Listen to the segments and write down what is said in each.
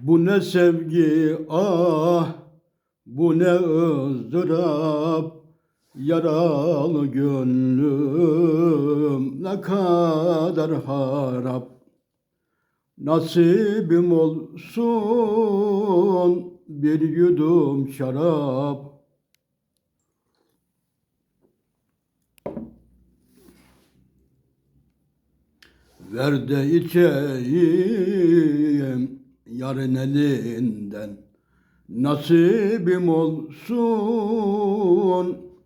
Bu ne sevgi ah, bu ne ızdırap, yaralı gönlüm ne kadar harap. Nasibim olsun bir yudum şarap. Ver de içeyim yarın elinden. Nasibim olsun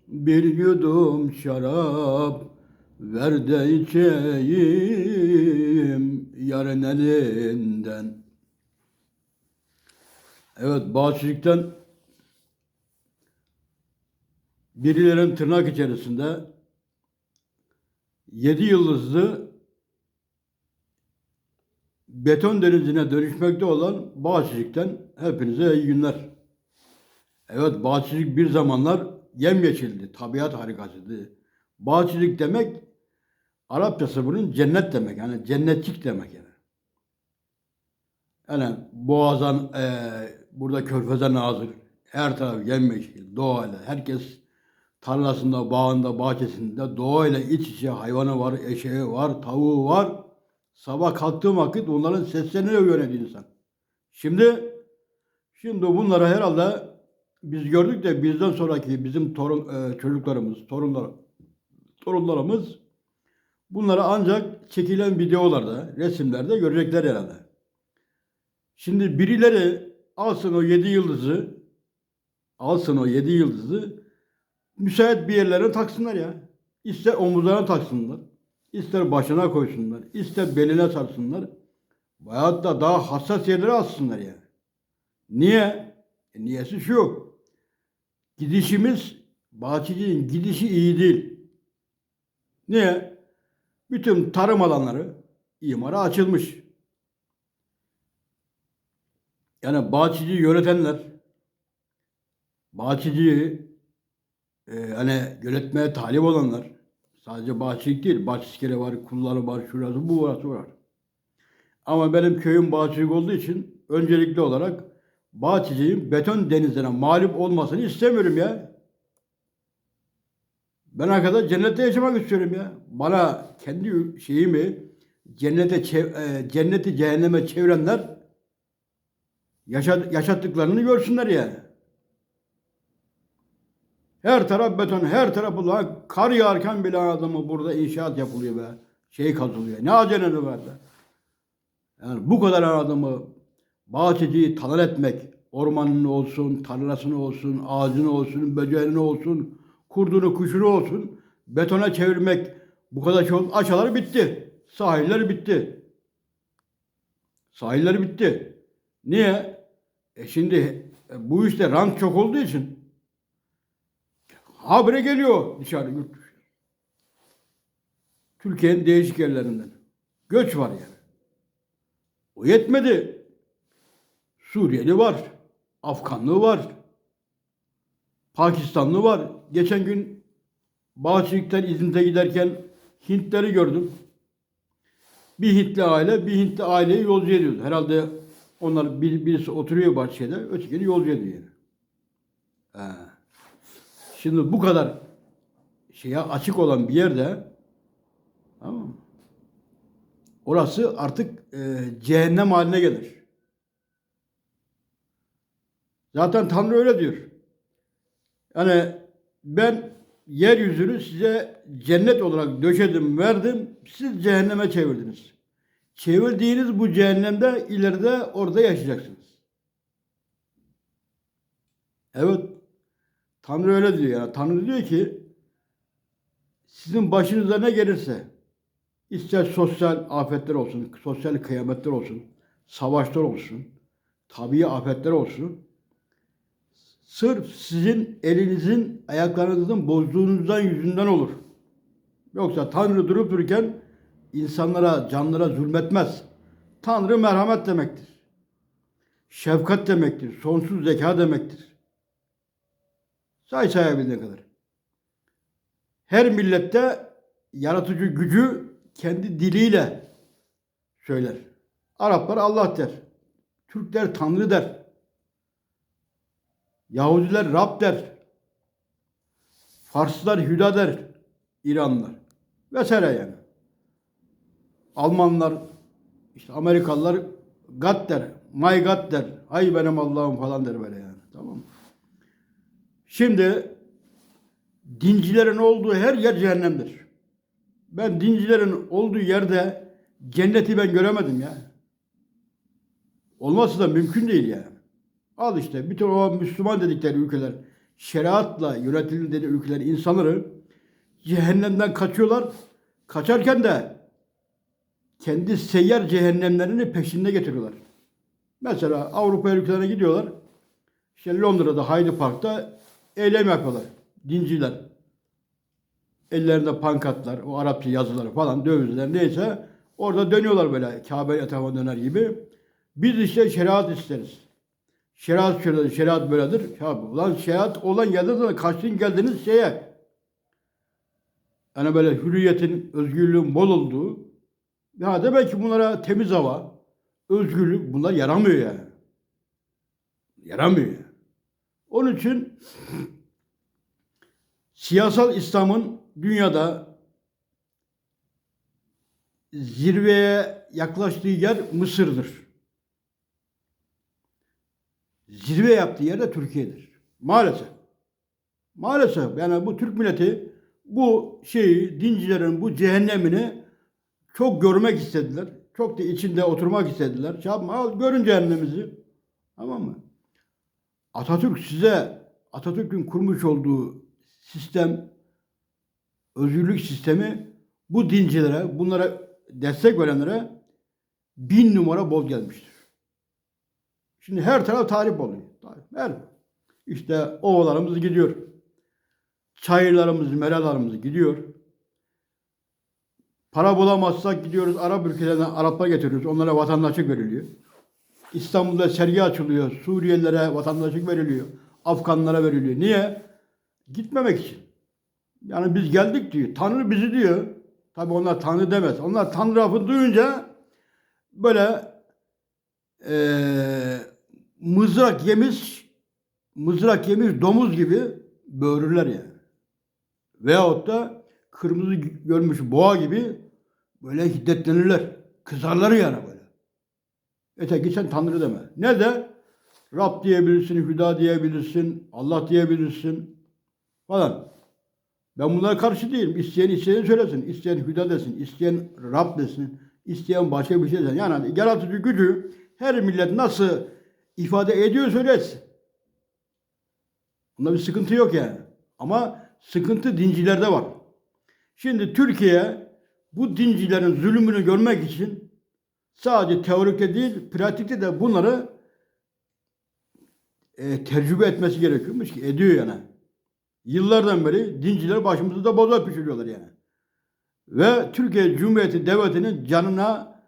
bir yudum şarap. Ver de içeyim yarın elinden. Evet, bağışçılıktan birilerin tırnak içerisinde yedi yıldızlı beton denizine dönüşmekte olan Bağçiçik'ten hepinize iyi günler. Evet Bağçiçik bir zamanlar yemyeşildi, tabiat harikasıydı. Bağçiçik demek Arapçası bunun cennet demek. Yani cennetçik demek yani. Yani boğazan, eee burada körfeze nazır. Her taraf yemyeşil, doğayla. Herkes tarlasında, bağında, bahçesinde doğayla iç içe hayvanı var, eşeği var, tavuğu var. Sabah kalktığım vakit onların seslerini öğrendi insan. Şimdi şimdi bunları herhalde biz gördük de bizden sonraki bizim torun e, çocuklarımız, torunlar torunlarımız bunları ancak çekilen videolarda, resimlerde görecekler herhalde. Şimdi birileri alsın o yedi yıldızı, alsın o yedi yıldızı, müsait bir yerlere taksınlar ya. İster omuzlarına taksınlar, ister başına koysunlar, ister beline sarsınlar. Veyahut da daha hassas yerlere assınlar yani. Niye? E, niyesi şu. Gidişimiz, bahçecinin gidişi iyi değil. Niye? Bütün tarım alanları imara açılmış. Yani bahçeciyi yönetenler, bahçeciyi e, hani yönetmeye talip olanlar, sadece bahçecilik değil, bahçesikere var, kulları var, şurası, bu var, var. Ama benim köyüm bahçecilik olduğu için öncelikli olarak bahçeciliğin beton denizine mağlup olmasını istemiyorum ya. Ben arkadaş cennette yaşamak istiyorum ya. Bana kendi şeyimi cennete e, cenneti cehenneme çevirenler yaşa- yaşattıklarını görsünler yani. Her taraf beton, her taraf ulan kar yağarken bile adamı burada inşaat yapılıyor be. Şey kazılıyor. Ne acelesi var be. Yani bu kadar adamı bahçeciyi tanır etmek, ormanını olsun, tarlasını olsun, ağacını olsun, böceğini olsun, kurdunu, kuşunu olsun, betona çevirmek bu kadar çok aşaları bitti. Sahiller bitti. Sahiller bitti. Niye? E şimdi bu işte rant çok olduğu için habire geliyor dışarı yurt dışı. Türkiye'nin değişik yerlerinden. Göç var yani. O yetmedi. Suriyeli var. Afganlı var. Pakistanlı var. Geçen gün Bahçelik'ten İzmit'e giderken Hintleri gördüm. Bir Hintli aile, bir Hintli aileyi yolcu ediyordu. Herhalde onlar bir, birisi oturuyor bahçede, ötekini yolcu ediyor. Yani. Ha. Şimdi bu kadar şeye açık olan bir yerde tamam? Orası artık e, cehennem haline gelir. Zaten Tanrı öyle diyor. Yani ben yeryüzünü size cennet olarak döşedim, verdim. Siz cehenneme çevirdiniz. Çevirdiğiniz bu cehennemde ileride orada yaşayacaksınız. Evet. Tanrı öyle diyor yani. Tanrı diyor ki sizin başınıza ne gelirse ister sosyal afetler olsun, sosyal kıyametler olsun, savaşlar olsun, tabii afetler olsun. Sırf sizin elinizin, ayaklarınızın bozduğunuzdan yüzünden olur. Yoksa Tanrı durup dururken insanlara, canlara zulmetmez. Tanrı merhamet demektir. Şefkat demektir. Sonsuz zeka demektir. Say sayabildiğin kadar. Her millette yaratıcı gücü kendi diliyle söyler. Araplar Allah der. Türkler Tanrı der. Yahudiler Rab der. Farslar Hüda der. İranlılar. Vesaire yani. Almanlar, işte Amerikalılar God der. My God der. Hay benim Allah'ım falan der böyle yani. Tamam mı? Şimdi dincilerin olduğu her yer cehennemdir. Ben dincilerin olduğu yerde cenneti ben göremedim ya. Olması da mümkün değil yani. Al işte bütün o Müslüman dedikleri ülkeler, şeriatla yönetilir dediği ülkeler insanları cehennemden kaçıyorlar. Kaçarken de kendi seyyar cehennemlerini peşinde getiriyorlar. Mesela Avrupa ülkelerine gidiyorlar. İşte Londra'da Hyde Park'ta eylem yapıyorlar. Dinciler. Ellerinde pankartlar, o Arapça yazıları falan, dövizler neyse orada dönüyorlar böyle Kabe etrafına döner gibi. Biz işte şeriat isteriz. Şeriat şöyledir, şeriat böyledir. Ya, ulan şeriat olan yerde de kaçtın geldiniz şeye. Yani böyle hürriyetin, özgürlüğün bol olduğu. Ya demek ki bunlara temiz hava, özgürlük bunlar yaramıyor yani. Yaramıyor. yani. Onun için siyasal İslam'ın dünyada zirveye yaklaştığı yer Mısır'dır. Zirve yaptığı yer de Türkiye'dir. Maalesef. Maalesef yani bu Türk milleti bu şeyi, dincilerin bu cehennemini çok görmek istediler. Çok da içinde oturmak istediler. Şey al görün cehennemimizi. Tamam mı? Atatürk size Atatürk'ün kurmuş olduğu sistem, özgürlük sistemi bu dincilere, bunlara destek verenlere bin numara bol gelmiştir. Şimdi her taraf tarif oluyor. Tarif. Her. İşte ovalarımız gidiyor. Çayırlarımız, meralarımız gidiyor. Para bulamazsak gidiyoruz Arap ülkelerine Araplar getiriyoruz. Onlara vatandaşlık veriliyor. İstanbul'da sergi açılıyor. Suriyelilere vatandaşlık veriliyor. Afganlara veriliyor. Niye? Gitmemek için. Yani biz geldik diyor. Tanrı bizi diyor. Tabi onlar Tanrı demez. Onlar Tanrı lafını duyunca böyle eee mızrak yemiş mızrak yemiş domuz gibi böğürürler yani. Veyahut da kırmızı görmüş boğa gibi böyle hiddetlenirler. Kızarlar yani böyle. Öteki sen Tanrı deme. Ne de? Rab diyebilirsin, Hüda diyebilirsin, Allah diyebilirsin falan. Ben bunlara karşı değilim. İsteyen isteyeni söylesin. İsteyen Hüda desin. isteyen Rab desin. isteyen başka bir şey desin. Yani yaratıcı gücü her millet nasıl ifade ediyor söylesin. Bunda bir sıkıntı yok yani. Ama sıkıntı dincilerde var. Şimdi Türkiye bu dincilerin zulümünü görmek için sadece teorikte değil, pratikte de bunları e, tecrübe etmesi gerekiyormuş ki ediyor yani. Yıllardan beri dinciler başımızda boza pişiriyorlar yani. Ve Türkiye Cumhuriyeti Devleti'nin canına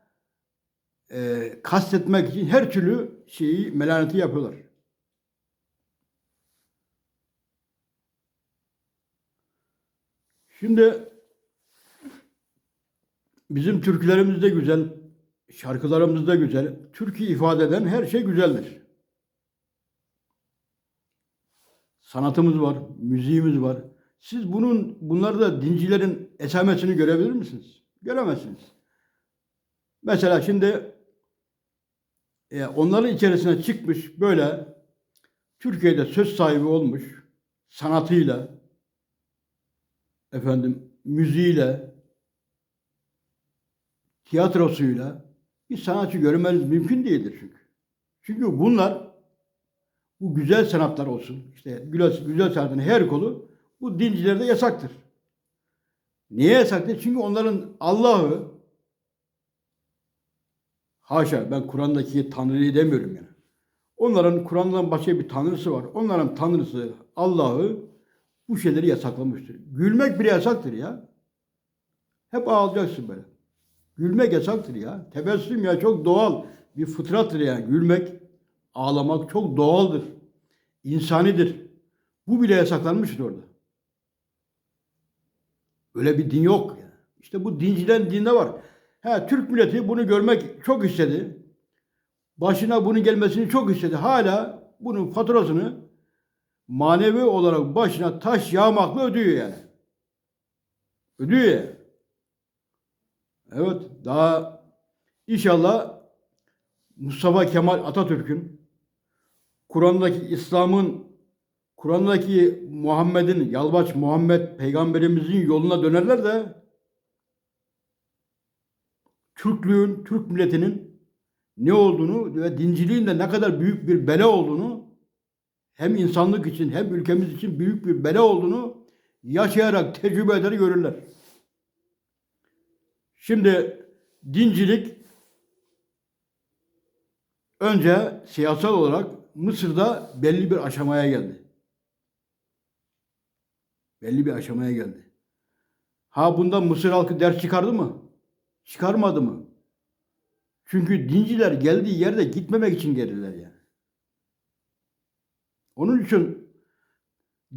e, kastetmek için her türlü şeyi melaneti yapıyorlar. Şimdi bizim türkülerimiz de güzel, şarkılarımız da güzel. Türkü ifade eden her şey güzeldir. Sanatımız var, müziğimiz var. Siz bunun bunlarda dincilerin esamesini görebilir misiniz? Göremezsiniz. Mesela şimdi e, onların içerisine çıkmış böyle Türkiye'de söz sahibi olmuş sanatıyla efendim müziğiyle tiyatrosuyla bir sanatçı görmeniz mümkün değildir çünkü. Çünkü bunlar bu güzel sanatlar olsun, işte güzel, güzel sanatın her kolu bu dincilerde yasaktır. Niye yasaktır? Çünkü onların Allah'ı haşa ben Kur'an'daki Tanrı'yı demiyorum yani. Onların Kur'an'dan başka bir tanrısı var. Onların tanrısı Allah'ı bu şeyleri yasaklamıştır. Gülmek bile yasaktır ya. Hep ağlayacaksın böyle. Gülmek yasaktır ya. Tebessüm ya çok doğal bir fıtrattır yani. Gülmek, ağlamak çok doğaldır. İnsanidir. Bu bile yasaklanmıştır orada. Öyle bir din yok. Yani. İşte bu dincilerin dinde var. Ha, Türk milleti bunu görmek çok istedi. başına bunun gelmesini çok istedi. Hala bunun faturasını manevi olarak başına taş yağmakla ödüyor yani. Ödüyor yani. Evet, daha inşallah Mustafa Kemal Atatürk'ün Kur'an'daki İslam'ın Kur'an'daki Muhammed'in Yalvaç Muhammed peygamberimizin yoluna dönerler de Türklüğün, Türk milletinin ne olduğunu ve dinciliğin de ne kadar büyük bir bela olduğunu hem insanlık için hem ülkemiz için büyük bir bela olduğunu yaşayarak tecrübe eder görürler. Şimdi dincilik önce siyasal olarak Mısır'da belli bir aşamaya geldi. Belli bir aşamaya geldi. Ha bundan Mısır halkı ders çıkardı mı? Çıkarmadı mı? Çünkü dinciler geldiği yerde gitmemek için gelirler yani. Onun için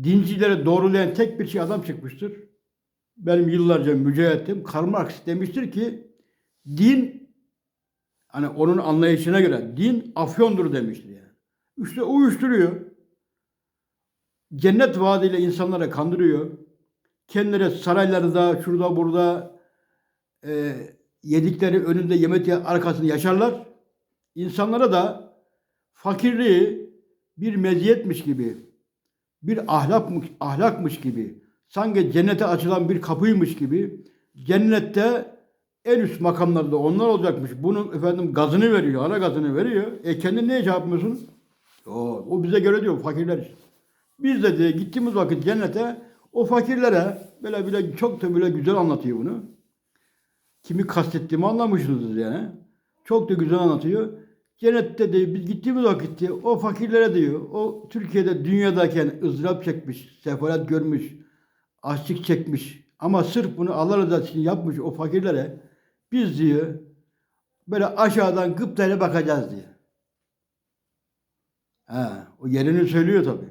dincileri doğrulayan tek bir şey adam çıkmıştır. Benim yıllarca mücahitim Karl Marx demiştir ki din hani onun anlayışına göre din afyondur demiştir yani. İşte uyuşturuyor. Cennet vaadiyle insanlara kandırıyor. Kendileri saraylarda, şurada burada e, yedikleri önünde yemek arkasını yaşarlar. İnsanlara da fakirliği bir meziyetmiş gibi, bir ahlakmış, ahlakmış gibi, sanki cennete açılan bir kapıymış gibi, cennette en üst makamlarda onlar olacakmış. Bunun efendim gazını veriyor, ara gazını veriyor. E kendin niye şey yapmıyorsun? O, o bize göre diyor fakirler. Biz de diye gittiğimiz vakit cennete o fakirlere böyle bile çok da böyle güzel anlatıyor bunu. Kimi kastettiğimi anlamışsınızdır yani. Çok da güzel anlatıyor. Cennette de biz gittiğimiz vakit diyor, o fakirlere diyor, o Türkiye'de dünyadayken ızdırap çekmiş, sefalet görmüş, açlık çekmiş ama sırf bunu Allah rızası için yapmış o fakirlere biz diyor böyle aşağıdan gıptayla bakacağız diyor. Ha, o yerini söylüyor tabi.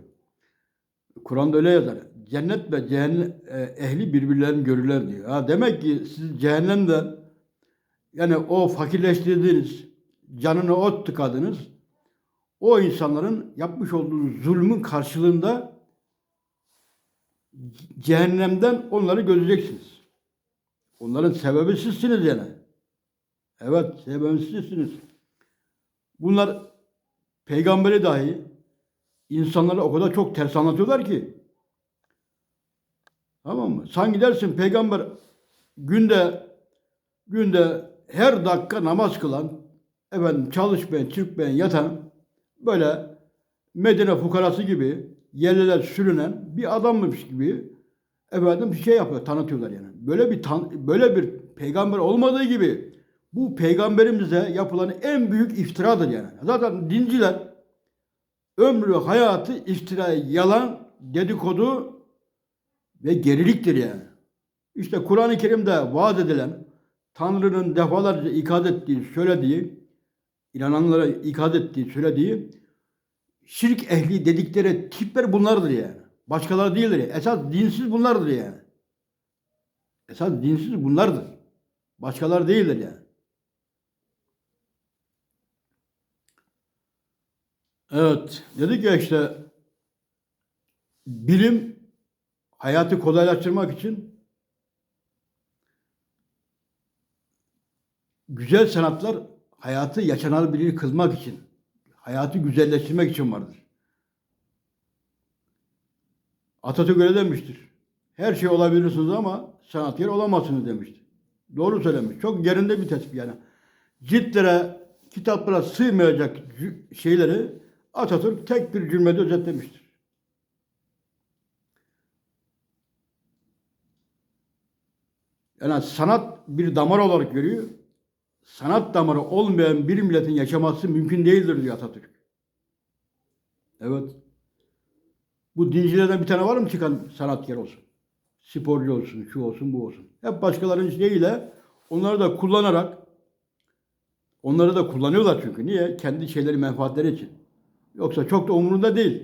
Kur'an'da öyle yazar. Cennet ve cehennem e, ehli birbirlerini görürler diyor. Ha, demek ki siz cehennemden yani o fakirleştirdiğiniz, canını ot tıkadınız. O insanların yapmış olduğu zulmün karşılığında cehennemden onları göreceksiniz. Onların sebebi sizsiniz yani. Evet, sebebi sizsiniz. Bunlar peygamberi dahi insanlara o kadar çok ters anlatıyorlar ki. Tamam mı? Sen gidersin peygamber günde günde her dakika namaz kılan, efendim çalışmayan, çırpmayan, yatan böyle Medine fukarası gibi yerliler sürünen bir adammış gibi efendim şey yapıyor, tanıtıyorlar yani. Böyle bir tan böyle bir peygamber olmadığı gibi bu peygamberimize yapılan en büyük iftiradır yani. Zaten dinciler ömrü, hayatı iftira, yalan, dedikodu ve geriliktir yani. İşte Kur'an-ı Kerim'de vaat edilen Tanrı'nın defalarca ikaz ettiği, söylediği, inananlara ikaz ettiği, söylediği şirk ehli dedikleri tipler bunlardır yani. Başkaları değildir. Esas dinsiz bunlardır yani. Esas dinsiz bunlardır. Başkaları değildir yani. Evet, dedik ya işte bilim hayatı kolaylaştırmak için güzel sanatlar hayatı yaşanabilir kılmak için, hayatı güzelleştirmek için vardır. Atatürk öyle demiştir. Her şey olabilirsiniz ama sanatkar olamazsınız demiştir. Doğru söylemiş. Çok yerinde bir tespit yani. Ciltlere, kitaplara sığmayacak şeyleri Atatürk tek bir cümlede özetlemiştir. Yani sanat bir damar olarak görüyor. Sanat damarı olmayan bir milletin yaşaması mümkün değildir diyor Atatürk. Evet. Bu dincilerden bir tane var mı çıkan sanatkar olsun? Sporcu olsun, şu olsun, bu olsun. Hep başkalarının şeyiyle onları da kullanarak onları da kullanıyorlar çünkü. Niye? Kendi şeyleri, menfaatleri için. Yoksa çok da umurunda değil.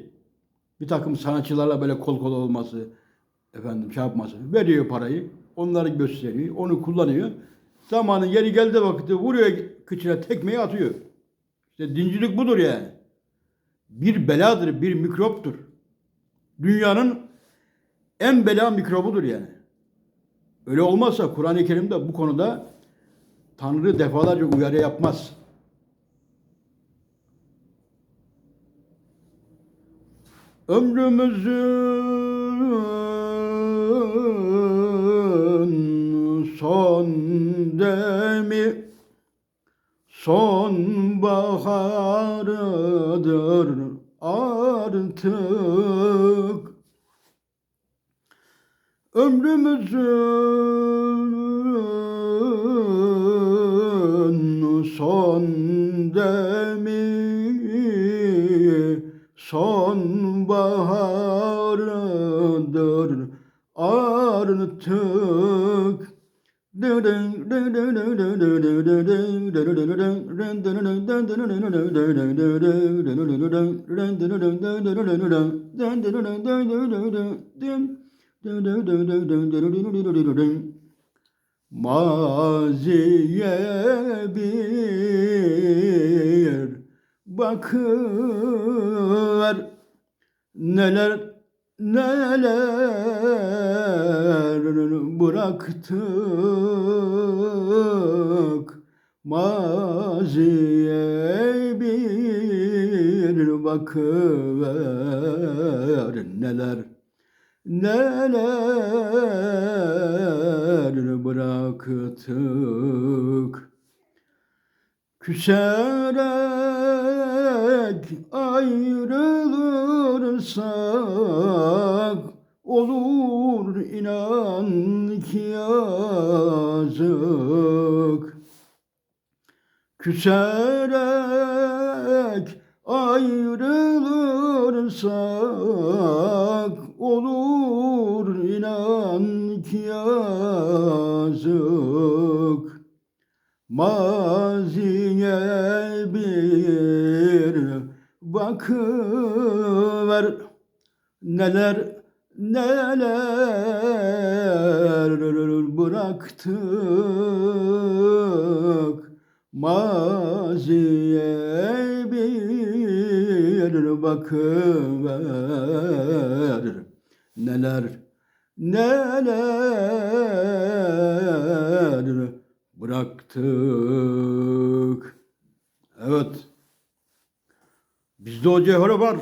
Bir takım sanatçılarla böyle kol kola olması, efendim şey yapması. Veriyor parayı, onları gösteriyor, onu kullanıyor. Zamanın yeri geldi vakitte vuruyor kıçına tekmeyi atıyor. İşte dincilik budur yani. Bir beladır, bir mikroptur. Dünyanın en bela mikrobudur yani. Öyle olmazsa Kur'an-ı Kerim'de bu konuda Tanrı defalarca uyarı yapmaz. Ömrümüzün son demi sonbaharıdır artık Ömrümüzün son demi sonbaharıdır artık Maziye bir bakır. Neler neler bıraktık? Maziye bir bakıver neler neler bıraktık Küserek ayrılırsak olur inan ki yazık. Küserek ayrılırsak olur inan ki yazık. Maziye bir bakıver. Neler neler bıraktık? Maziye bir bakıver neler neler bıraktık. Evet. Bizde o cevher var.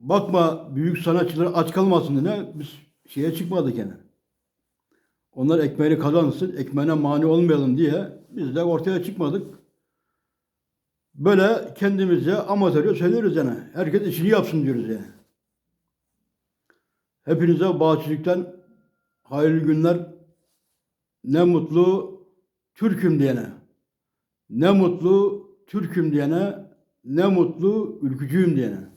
Bakma büyük sanatçılar aç kalmasın diye biz şeye çıkmadık yani. Onlar ekmeğini kazansın, ekmeğine mani olmayalım diye biz de ortaya çıkmadık. Böyle kendimizce amatörce söylüyoruz yani. Herkes işini yapsın diyoruz yani. Hepinize bağışçılıktan hayırlı günler. Ne mutlu Türk'üm diyene. Ne mutlu Türk'üm diyene. Ne mutlu ülkücüyüm diyene.